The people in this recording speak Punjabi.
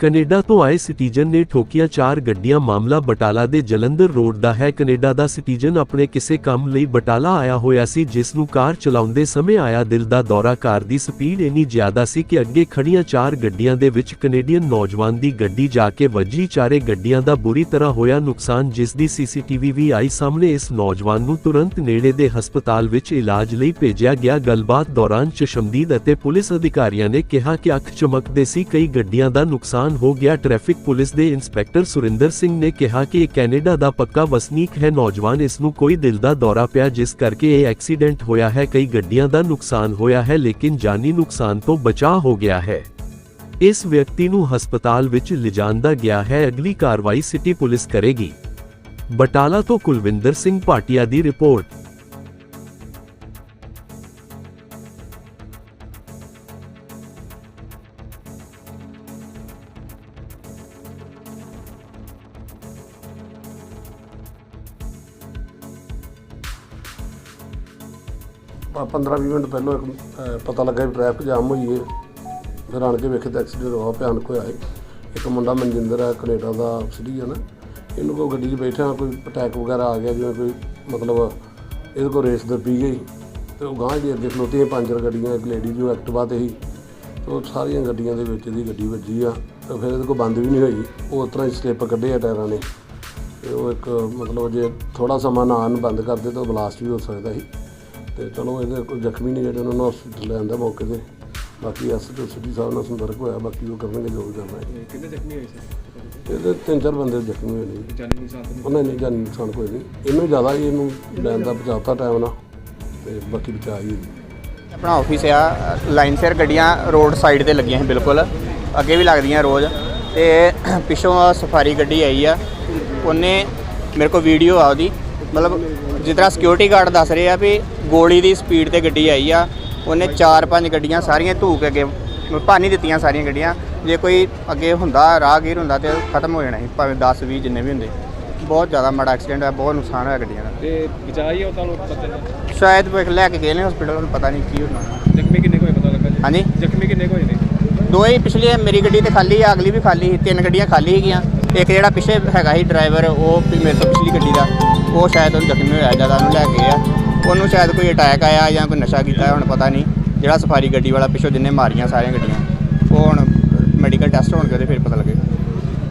ਕੈਨੇਡਾ ਤੋਂ ਆਏ ਸਿਟੀਜ਼ਨ ਨੇ ਠੋਕੀਆਂ ਚਾਰ ਗੱਡੀਆਂ ਮਾਮਲਾ ਬਟਾਲਾ ਦੇ ਜਲੰਧਰ ਰੋਡ ਦਾ ਹੈ। ਕੈਨੇਡਾ ਦਾ ਸਿਟੀਜ਼ਨ ਆਪਣੇ ਕਿਸੇ ਕੰਮ ਲਈ ਬਟਾਲਾ ਆਇਆ ਹੋਇਆ ਸੀ, ਜਿਸ ਨੂੰ ਕਾਰ ਚਲਾਉਂਦੇ ਸਮੇਂ ਆਇਆ ਦਿਲ ਦਾ ਦੌਰਾ। ਕਾਰ ਦੀ ਸਪੀਡ ਇੰਨੀ ਜ਼ਿਆਦਾ ਸੀ ਕਿ ਅੱਗੇ ਖੜੀਆਂ ਚਾਰ ਗੱਡੀਆਂ ਦੇ ਵਿੱਚ ਕੈਨੇਡੀਅਨ ਨੌਜਵਾਨ ਦੀ ਗੱਡੀ ਜਾ ਕੇ ਵੱਜੀ। ਚਾਰੇ ਗੱਡੀਆਂ ਦਾ ਬੁਰੀ ਤਰ੍ਹਾਂ ਹੋਇਆ ਨੁਕਸਾਨ, ਜਿਸ ਦੀ ਸੀਸੀਟੀਵੀ ਵੀ ਆਈ ਸਾਹਮਣੇ। ਇਸ ਨੌਜਵਾਨ ਨੂੰ ਤੁਰੰਤ ਨੇੜੇ ਦੇ ਹਸਪਤਾਲ ਵਿੱਚ ਇਲਾਜ ਲਈ ਭੇਜਿਆ ਗਿਆ। ਗੱਲਬਾਤ ਦੌਰਾਨ ਚਸ਼ਮਦੀਦ ਅਤੇ ਪੁਲਿਸ ਅਧਿਕਾਰੀਆਂ ਨੇ ਕਿਹਾ ਕਿ ਅੱਖ ਚਮਕਦੇ ਸੀ। ਕਈ ਗੱਡੀਆਂ ਦਾ ਨੁਕਸਾਨ ਹੋ ਗਿਆ। ਟ੍ਰੈਫਿਕ ਪੁਲਿਸ ਦੇ ਇੰਸਪੈਕਟਰ ਸੁਰਿੰਦਰ ਸਿੰਘ ਨੇ ਕਿਹਾ ਕਿ ਇਹ ਕੈਨੇਡਾ ਦਾ ਪੱਕਾ ਵਸਨੀਕ ਹੈ। ਨੌਜਵਾਨ ਇਸ ਨੂੰ ਕੋਈ ਦਿਲ ਦਾ ਦੌਰਾ ਪਿਆ, ਜਿਸ ਕਰਕੇ ਇਹ ਐਕਸੀਡੈਂਟ ਹੋਇਆ ਹੈ। ਕਈ ਗੱਡੀਆਂ ਦਾ ਨੁਕਸਾਨ ਹੋਇਆ ਹੈ, ਲੇਕਿਨ ਜਾਨੀ ਨੁਕਸਾਨ ਤੋਂ ਬਚਾਅ ਹੋ ਗਿਆ ਹੈ। ਇਸ ਵਿਅਕਤੀ ਨੂੰ ਹਸਪਤਾਲ ਵਿੱਚ ਲਿਜਾਂਦਾ ਗਿਆ ਹੈ। ਅਗਲੀ ਕਾਰਵਾਈ ਸਿਟੀ ਪੁਲਿਸ ਕਰੇਗੀ। ਬਟਾਲਾ ਤੋਂ ਕੁਲਵਿੰਦਰ ਸਿੰਘ ਭਾਟੀਆ ਦੀ ਰਿਪੋਰਟ। 15-20 ਮਿੰਟ ਪਹਿਲਾਂ ਇੱਕ ਅਹ, ਪਤਾ ਲੱਗਾ ਵੀ ਟ੍ਰੈਫਿਕ ਜਾਮ ਹੋਈ ਹੈ ਫਿਰ ਆਣ ਕੇ ਵੇਖੇ ਤਾਂ ਐਕਸੀਡੈਂਟ ਹੋਇਆ ਭਿਆਨਕ ਹੋਇਆ ਹੈ। ਇੱਕ ਮੁੰਡਾ ਮਨਜਿੰਦਰ ਹੈ ਕੈਨੇਡਾ ਦਾ ਸਿਟੀਜ਼ਨ ਹੈ ਇਹਨੂੰ ਕੋਈ ਗੱਡੀ 'ਚ ਬੈਠਿਆ ਕੋਈ ਅਟੈਕ ਵਗੈਰਾ ਆ ਗਿਆ ਜਿਵੇਂ ਕੋਈ ਮਤਲਬ ਇਹਦੇ ਕੋਲ ਰੇਸ ਦੱਬੀ ਗਈ। ਤੇ ਉਹ ਗਾਂਹ ਦੀ ਅੱਗੇ ਖਲੋਤੀਆਂ ਪੰਜ ਗੱਡੀਆਂ ਇੱਕ ਲੇਡੀ ਜੋ ਐਕਟਿਵਾ ਤੇ ਸੀ ਤੇ ਉਹ ਸਾਰੀਆਂ ਗੱਡੀਆਂ ਦੇ ਵਿੱਚ ਇਹਦੀ ਗੱਡੀ ਵੱਜੀ ਆ। ਤੇ ਫਿਰ ਇਹਦੇ ਕੋਲ ਬੰਦ ਵੀ ਨਹੀਂ ਹੋਈ। ਉਹ ਉਸ ਤਰ੍ਹਾਂ ਹੀ ਸਲਿੱਪ ਕੱਢੇ ਆ ਟਾਇਰਾਂ ਨੇ। ਤੇ ਉਹ ਇੱਕ ਮਤਲਬ ਜੇ ਥੋੜਾ ਸਮਾਂ ਨਾ ਆਉਣ ਬੰਦ ਕਰਦੇ ਤਾਂ ਬਲਾਸਟ ਵੀ ਹੋ ਸਕਦਾ ਸੀ। ਤੇ ਚਲੋ ਇਹਦੇ ਕੋਈ ਜ਼ਖਮੀ ਨਹੀਂ ਜਿਹੜੇ ਉਹਨਾਂ ਨੂੰ ਹਸਪੀਟਲ ਲੈ ਆਂਦਾ ਮੌਕੇ ਤੇ। ਬਾਕੀ ਐਸ ਤੇ ਸਿਟੀ ਸਾਹਿਬ ਨਾਲ ਸੰਪਰਕ ਹੋਇਆ ਬਾਕੀ ਉਹ ਕਰਨਗੇ ਜੋ ਵੀ ਕਰਨਾ ਹੈ। ਕਿੰਨੇ ਜ਼ਖਮੀ ਹੋਏ ਸੀ? ਇਹਦੇ ਤਿੰਨ ਚਾਰ ਬੰਦੇ ਜ਼ਖਮੀ ਹੋਏ ਨੇ। ਜੀ। ਜਾਨੀ ਨੁਕਸਾਨ ਤਾਂ ਨਹੀਂ ਉਹਨਾਂ ਨੇ ਜਾਨੀ ਨੁਕਸਾਨ ਕੋਈ ਨਹੀਂ। ਇਹਨੂੰ ਜ਼ਿਆਦਾ ਹੀ ਇਹਨੂੰ ਲੈਣ ਦਾ ਬਚਾਤਾ ਟਾਈਮ ਨਾਲ ਤੇ ਬਾਕੀ ਬਚਾ ਹੀ ਆਪਣਾ ਆਫਿਸ ਆ ਲਾਈਨ ਸਿਰ ਗੱਡੀਆਂ ਰੋਡ ਸਾਈਡ ਤੇ ਲੱਗੀਆਂ ਸੀ ਬਿਲਕੁਲ। ਅੱਗੇ ਵੀ ਲੱਗਦੀਆਂ ਰੋਜ਼। ਤੇ ਪਿੱਛੋਂ ਸਫਾਰੀ ਗੱਡੀ ਆਈ ਆ। ਉਹਨੇ ਮੇਰੇ ਕੋਲ ਵੀਡੀਓ ਆ ਉਹਦੀ। ਮਤਲਬ ਜਿਸ ਤਰ੍ਹਾਂ ਸਿਕਿਉਰਿਟੀ ਗਾਰਡ ਦੱਸ ਰਹੇ ਆ ਵੀ ਗੋਲੀ ਦੀ ਸਪੀਡ ਤੇ ਗੱਡੀ ਆਈ ਆ ਉਹਨੇ ਚਾਰ ਪੰਜ ਗੱਡੀਆਂ ਸਾਰੀਆਂ ਧੂ ਕੇ ਅੱਗੇ ਭਾਨੀ ਦਿੱਤੀਆਂ ਸਾਰੀਆਂ ਗੱਡੀਆਂ। ਜੇ ਕੋਈ ਅੱਗੇ ਹੁੰਦਾ ਰਾਹਗੀਰ ਹੁੰਦਾ ਤੇ ਖਤਮ ਹੋ ਜਾਣਾ ਸੀ ਭਾਵੇਂ 10 20 ਜਿੰਨੇ ਵੀ ਹੁੰਦੇ। ਬਹੁਤ ਜ਼ਿਆਦਾ ਮਾੜਾ ਐਕਸੀਡੈਂਟ ਹੋਇਆ ਬਹੁਤ ਨੁਕਸਾਨ ਹੋਇਆ ਗੱਡੀਆਂ ਦਾ। ਤੇ ਬਚਾਈ ਉਹ ਤਾਂ ਲੋਕ ਪਤਾ ਨਹੀਂ। ਸ਼ਾਇਦ ਵੇਖ ਲੈ ਕੇ ਗਏ ਨੇ ਹਸਪੀਟਲ ਨੂੰ ਪਤਾ ਨਹੀਂ ਕੀ ਹੋਣਾ ਜ਼ਖਮੀ ਕਿੰਨੇ ਕੋਈ ਪਤਾ ਲੱਗਾ ਜੀ? ਹਾਂਜੀ? ਜ਼ਖਮੀ ਕਿੰਨੇ ਕੋਈ ਨੇ? ਦੋਏ ਪਿਛਲੀ ਮੇਰੀ ਗੱਡੀ ਤੇ ਖਾਲੀ ਆ ਅਗਲੀ ਵੀ ਖਾਲੀ ਸੀ ਤਿੰਨ ਗੱਡੀਆਂ ਖਾਲੀ ਹੈਗੀਆਂ ਇੱਕ ਜਿਹੜਾ ਪਿੱਛੇ ਹੈਗਾ ਸੀ ਡਰਾਈਵਰ, ਉਹ ਵੀ ਮੇਰੇ ਤੋਂ ਪਿਛਲੀ ਗੱਡੀ ਦਾ, ਉਹ ਸ਼ਾਇਦ ਉਹਨੂੰ ਜ਼ਖਮੀ ਹੋਇਆ ਜ਼ਿਆਦਾ ਉਹਨੂੰ ਲੈ ਕੇ ਆ ਉਹਨੂੰ ਸ਼ਾਇਦ ਕੋਈ ਅਟੈਕ ਆਇਆ ਜਾਂ ਕੋਈ ਨਸ਼ਾ ਕੀਤਾ, ਹੁਣ ਪਤਾ ਨਹੀਂ। ਜਿਹੜਾ ਸਫਾਰੀ ਗੱਡੀ ਵਾਲਾ ਪਿੱਛੋਂ ਜਿੰਨੇ ਮਾਰੀਆਂ ਸਾਰੀਆਂ ਗੱਡੀਆਂ, ਉਹ ਹੁਣ ਮੈਡੀਕਲ ਟੈਸਟ ਹੋਣਗੇ ਉਹਦੇ ਫਿਰ ਪਤਾ ਲੱਗੇ